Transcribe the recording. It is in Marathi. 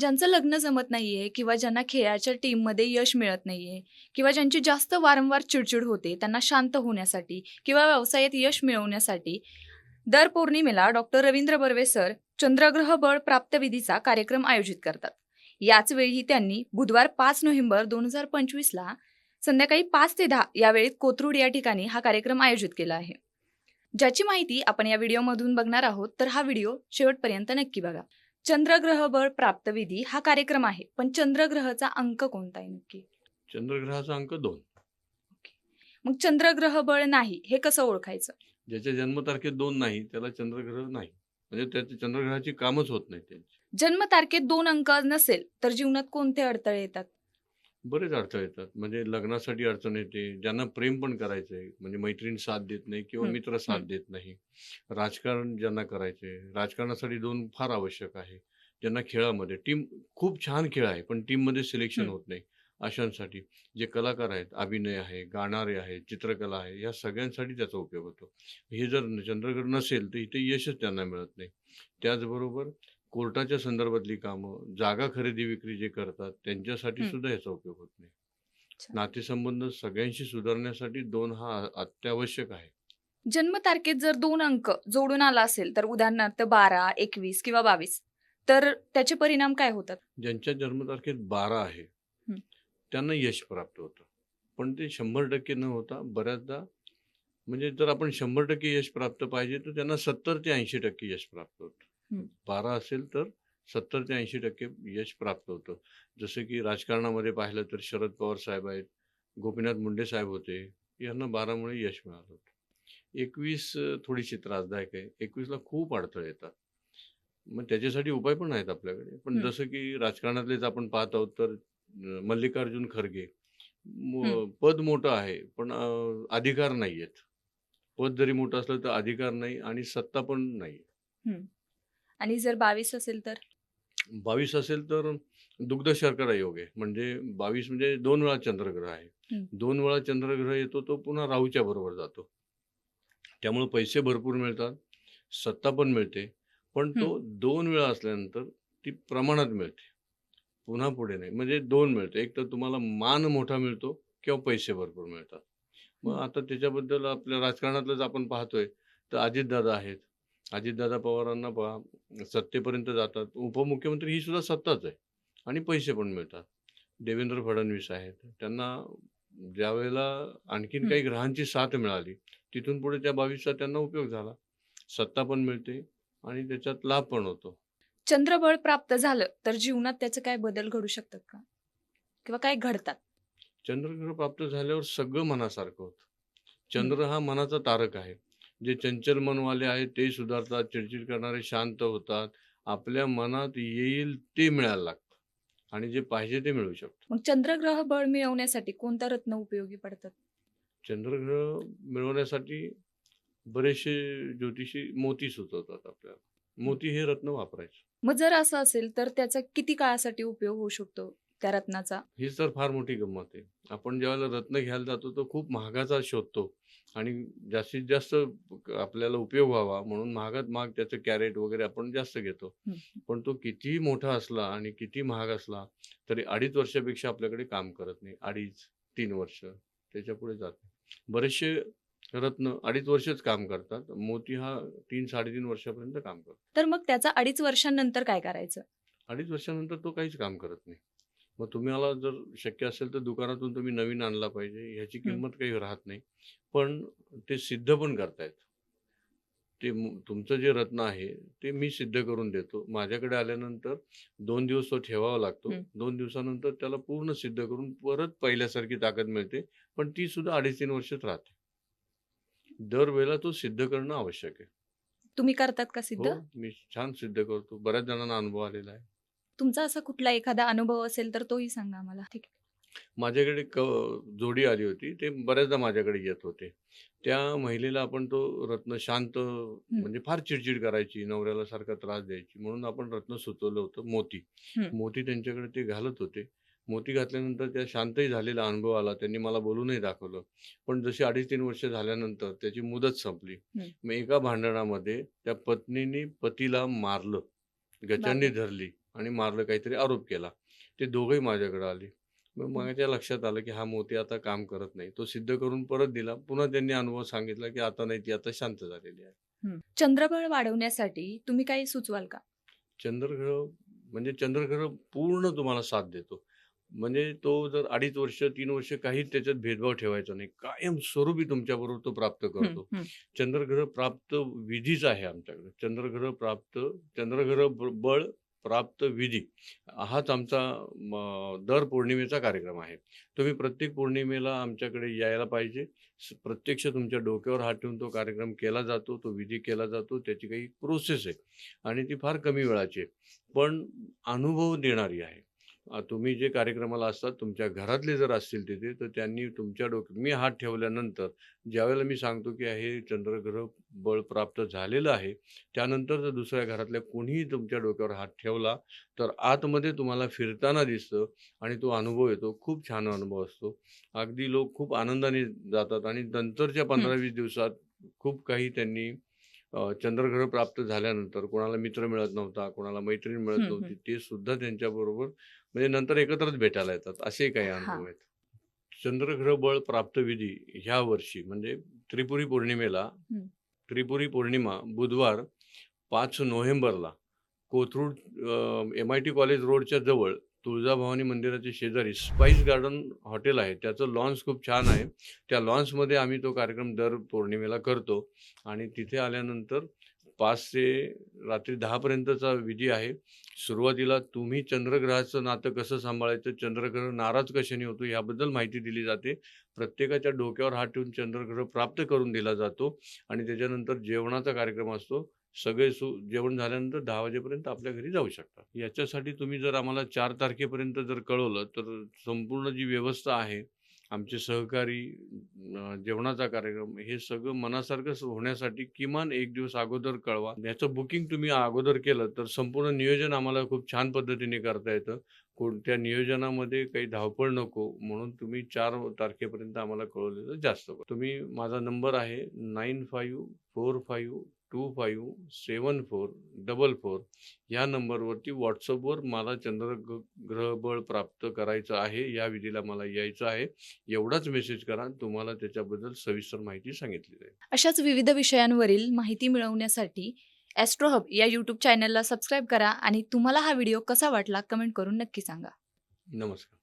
ज्यांचं लग्न जमत नाहीये किंवा ज्यांना खेळाच्या टीममध्ये यश मिळत नाहीये किंवा ज्यांची जास्त वारंवार चिडचिड होते त्यांना शांत होण्यासाठी किंवा व्यवसायात यश मिळवण्यासाठी दर पौर्णिमेला डॉक्टर रवींद्र बर्वे सर चंद्रग्रह बळ प्राप्तविधीचा कार्यक्रम आयोजित करतात. याच वेळी त्यांनी बुधवार पाच नोव्हेंबर दोन हजार पंचवीसला संध्याकाळी पाच ते दहा या वेळेत कोथरूड या ठिकाणी हा कार्यक्रम आयोजित केला आहे. ज्याची माहिती आपण या व्हिडिओमधून बघणार आहोत तर हा व्हिडिओ शेवटपर्यंत नक्की बघा. चंद्रग्रह बळ प्राप्तविधी हा कार्यक्रम आहे. पण चंद्रग्रहचा अंक कोणता आहे नक्की? चंद्रग्रहाचा अंक दोन. मग चंद्रग्रह बळ नाही हे कसं ओळखायचं? ज्याच्या जन्मतारखेत दोन नाही त्याला चंद्रग्रह नाही. म्हणजे त्याच्या चंद्रग्रहाची कामच होत नाही त्यांची. जन्मतारखेत दोन अंक नसेल तर जीवनात कोणते अडथळे येतात? बरेच अडथळे येतात. म्हणजे लग्नासाठी अडचण येते. ज्यांना प्रेम पण करायचंय म्हणजे मैत्रीण साथ देत नाही किंवा मित्र साथ. देत नाही. राजकारण ज्यांना करायचंय राजकारणासाठी दोन फार आवश्यक आहे. ज्यांना खेळामध्ये टीम खूप छान खेळ आहे पण टीममध्ये सिलेक्शन. होत नाही अशांसाठी. जे कलाकार आहेत अभिनय आहे गाणारे आहे चित्रकला आहे या सगळ्यांसाठी त्याचा उपयोग होतो. हे जर चंद्रग्रह नसेल तर इथे यशच त्यांना मिळत नाही. त्याचबरोबर कोर्टाच्या संदर्भातली कामं जागा खरेदी विक्री जे करतात त्यांच्यासाठी. सुद्धा याचा उपयोग होत नाही. नातेसंबंध सगळ्यांशी सुधारण्यासाठी दोन हा अत्यावश्यक आहे जन्मतारखेत जर दोन अंक जोडून आला असेल तर उदाहरणार्थ बारा एकवीस किंवा बावीस तर त्याचे परिणाम काय होतात ज्यांच्या जन्मतारखेत बारा आहे. त्यांना यश प्राप्त होतं पण ते शंभर टक्के न होता बऱ्याचदा म्हणजे जर आपण शंभर टक्के यश प्राप्त पाहिजे तर त्यांना सत्तर ते ऐंशी टक्के यश प्राप्त होतं बारा असेल तर सत्तर ते ऐंशी टक्के यश प्राप्त होतं. जसं की राजकारणामध्ये पाहिलं तर शरद पवार साहेब आहेत गोपीनाथ मुंडे साहेब होते यांना बारामुळे यश मिळालं होतं. एकवीस थोडीशी त्रासदायक आहे. एकवीसला खूप अडथळे येतात. मग त्याच्यासाठी उपाय पण आहेत आपल्याकडे. पण. जसं की राजकारणातलेच आपण पाहत आहोत तर मल्लिकार्जुन खरगे. पद मोठं आहे पण अधिकार नाही आहेत पद जरी मोठं असलं तर अधिकार नाही आणि सत्ता पण नाही आणि जर बावीस असेल तर? बावीस असेल तर दुग्ध शर्करा योग. आहे म्हणजे बावीस म्हणजे दोन वेळा चंद्रग्रह आहे. दोन वेळा चंद्रग्रह येतो तो पुन्हा राहूच्या बरोबर जातो. त्यामुळे पैसे भरपूर मिळतात सत्ता पण मिळते पण तो दोन वेळा असल्यानंतर ती प्रमाणात मिळते. पुन्हा पुढे नाही. म्हणजे दोन मिळते. एक तर तुम्हाला मान मोठा मिळतो किंवा पैसे भरपूर मिळतात. मग. आता त्याच्याबद्दल आपल्या राजकारणातलंच आपण पाहतोय तर अजितदादा आहेत अजितदादा पवारांना पहा सत्तेपर्यंत जातात. उपमुख्यमंत्री ही सुद्धा सत्ताच आहे. आणि पैसे पण मिळतात. देवेंद्र फडणवीस आहेत. त्यांना ज्या वेळेला आणखीन काही ग्रहांची साथ मिळाली तिथून पुढे त्या बावीसचा त्यांना उपयोग झाला. सत्ता पण मिळते आणि त्याच्यात लाभ पण होतो. चंद्रबळ प्राप्त झालं तर जीवनात त्याचे काय बदल घडू शकतात का? किंवा काय घडतात? चंद्रग्रह प्राप्त झाल्यावर सगळं मनासारखं होतं. चंद्र हा मनाचा तारक आहे. जे चंचल मनवाले आहेत ते सुधारतात चिडचिड करणारे शांत होतात. आपल्या मनात येईल ते मिळायला लागतं. आणि जे पाहिजे ते मिळू शकतं. मग चंद्रग्रह बळ मिळवण्यासाठी कोणता रत्न उपयोगी पडतात? चंद्रग्रह मिळवण्यासाठी बरेचसे ज्योतिषी मोती सुचवतात आपल्याला. मोती हे रत्न वापरायचे. मग जर असं असेल तर त्याचा किती काळासाठी उपयोग होऊ शकतो त्या रत्नाचा? हीच तर फार मोठी गंमत आहे. आपण ज्यावेळेला रत्न घ्यायला जातो तो खूप महागाचा शोधतो. आणि जास्तीत जास्त आपल्याला उपयोग व्हावा म्हणून महागात महाग त्याचं कॅरेट वगैरे आपण जास्त घेतो. पण तो कितीही मोठा असला आणि किती महाग असला तरी अडीच वर्षापेक्षा आपल्याकडे काम करत नाही. अडीच तीन वर्ष त्याच्या पुढे जात नाही. बरेचसे रत्न अडीच वर्षच काम करतात. मोती हा तीन साडेतीन वर्षापर्यंत काम करतो. तर मग त्याचा अडीच वर्षांनंतर काय करायचं? अडीच वर्षानंतर तो काहीच काम करत नाही. मग तुम्हाला जर शक्य असेल तर दुकानातून तुम्ही नवीन आणला पाहिजे. ह्याची. किंमत काही राहत नाही. पण ते सिद्ध पण करतायत. ते तुमचं जे रत्न आहे ते मी सिद्ध करून देतो. माझ्याकडे आल्यानंतर दोन दिवस तो ठेवावा लागतो. दोन दिवसानंतर त्याला पूर्ण सिद्ध करून परत पहिल्यासारखी ताकद मिळते. पण ती सुद्धा अडीच तीन वर्षात राहते. दरवेळेला तो सिद्ध करणं आवश्यक आहे. तुम्ही करतात का सिद्ध? हो मी छान सिद्ध करतो. बऱ्याच जणांना अनुभव आलेला आहे. तुमचा असा कुठला एखादा अनुभव असेल तर तोही सांगा आम्हाला. ठीक आहे. माझ्याकडे क जोडी आली होती. ते बऱ्याचदा माझ्याकडे येत होते. त्या महिलेला आपण तो रत्न शांत म्हणजे फार चिडचिड करायची नवऱ्याला सारखा त्रास द्यायची म्हणून आपण रत्न सुचवलं होतं मोती. मोती त्यांच्याकडे ते घालत होते. मोती घातल्यानंतर त्या शांतही झालेला अनुभव आला. त्यांनी मला बोलूनही दाखवलं. पण जशी अडीच तीन वर्ष झाल्यानंतर त्याची मुदत संपली. मग एका भांडणामध्ये त्या पत्नीने पतीला मारलं. गचांनी. धरली. आणि मारलं काहीतरी आरोप केला. ते दोघंही माझ्याकडे आले. मग माझ्या लक्षात आलं की हा मोती आता काम करत नाही. तो सिद्ध करून परत दिला. पुन्हा त्यांनी अनुभव सांगितला की आता नाही ती आता शांत झालेली आहे. चंद्रबळ वाढवण्यासाठी तुम्ही काही सुचवाल का? चंद्रग्रह म्हणजे चंद्रग्रह पूर्ण तुम्हाला साथ देतो. म्हणजे तो जर अडीच वर्ष तीन वर्ष काही त्याच्यात भेदभाव ठेवायचा नाही. कायम स्वरूपी तुमच्याबरोबर तो प्राप्त करतो. चंद्रग्रह प्राप्त विधीच आहे आमच्याकडे. चंद्रग्रह प्राप्त चंद्रग्रह बळ प्राप्त विधी. हाच आमचा म, दर पौर्णिमेचा कार्यक्रम आहे. तुम्ही प्रत्येक पौर्णिमेला आमच्याकडे यायला पाहिजे. प्रत्यक्ष तुमच्या डोक्यावर हात ठेवून तो कार्यक्रम केला जातो तो विधी केला जातो त्याची काही प्रोसेस आहे. आणि ती फार कमी वेळाची आहे. पण अनुभव देणारी आहे. तुम्ही जे कार्यक्रमाला असतात तुमच्या घरातले जर असतील तिथे तर त्यांनी तुमच्या डोक्यात मी हात ठेवल्यानंतर ज्यावेळेला मी सांगतो की हे चंद्रग्रह बळ प्राप्त झालेलं आहे त्यानंतर जर दुसऱ्या घरातल्या कोणीही तुमच्या डोक्यावर हात ठेवला तर आतमध्ये तुम्हाला फिरताना दिसतं आणि तो अनुभव येतो. खूप छान अनुभव असतो. अगदी लोक खूप आनंदाने जातात आणि नंतरच्या पंधरा वीस दिवसात खूप काही त्यांनी चंद्रग्रह प्राप्त झाल्यानंतर कोणाला मित्र मिळत नव्हता कोणाला मैत्रीण मिळत नव्हती ते सुद्धा त्यांच्याबरोबर म्हणजे नंतर एकत्रच भेटायला येतात असे काही. अनुभव आहेत चंद्रग्रह बळ प्राप्त विधी ह्या वर्षी म्हणजे त्रिपुरी पौर्णिमेला. त्रिपुरी पौर्णिमा बुधवार पाच नोव्हेंबरला Kothrud M I T college रोडच्या जवळ तुळजाभवानी मंदिराच्या शेजारी स्पाइस गार्डन हॉटेल आहे त्याचं लॉन्च खूप छान आहे त्या लॉन्चमध्ये आम्ही तो कार्यक्रम दर पौर्णिमेला करतो आणि तिथे आल्यानंतर पाच ते रात्री दहापर्यंतचा विधी आहे. सुरुवातीला तुम्ही चंद्रग्रहाचं नातं कसं सांभाळायचं चंद्रग्रह नाराज कशाने होतो याबद्दल माहिती दिली जाते. प्रत्येकाच्या डोक्यावर हात ठेवून चंद्रग्रह प्राप्त करून दिला जातो आणि त्याच्यानंतर जेवणाचा कार्यक्रम असतो. सगळे सु जेवण झाल्यानंतर दहा वाजेपर्यंत आपल्या घरी जाऊ शकता. याच्यासाठी तुम्ही जर आम्हाला चार तारखेपर्यंत जर कळवलं तर संपूर्ण जी व्यवस्था आहे आमचे सहकारी जेवणाचा कार्यक्रम हे सगळं मनासारखं होण्यासाठी किमान एक दिवस अगोदर कळवा. याचं बुकिंग तुम्ही अगोदर केलं तर संपूर्ण नियोजन आम्हाला खूप छान पद्धतीने करता येतं. कोणत्या नियोजनामध्ये काही धावपळ नको म्हणून तुम्ही चार तारखेपर्यंत आम्हाला कळवलेलं जास्त तुम्ही माझा नंबर आहे nine five four five two five seven four double four या नंबरवरती व्हॉट्सअपवर मला चंद्रग्रह बळ प्राप्त करायचं आहे या विधीला मला यायचं आहे. एवढाच मेसेज करा तुम्हाला त्याच्याबद्दल सविस्तर माहिती सांगितली जाईल. अशाच विविध विषयांवरील माहिती मिळवण्यासाठी ॲस्ट्रोहब या यूट्यूब चॅनलला सबस्क्राईब करा आणि तुम्हाला हा व्हिडिओ कसा वाटला कमेंट करून नक्की सांगा. नमस्कार.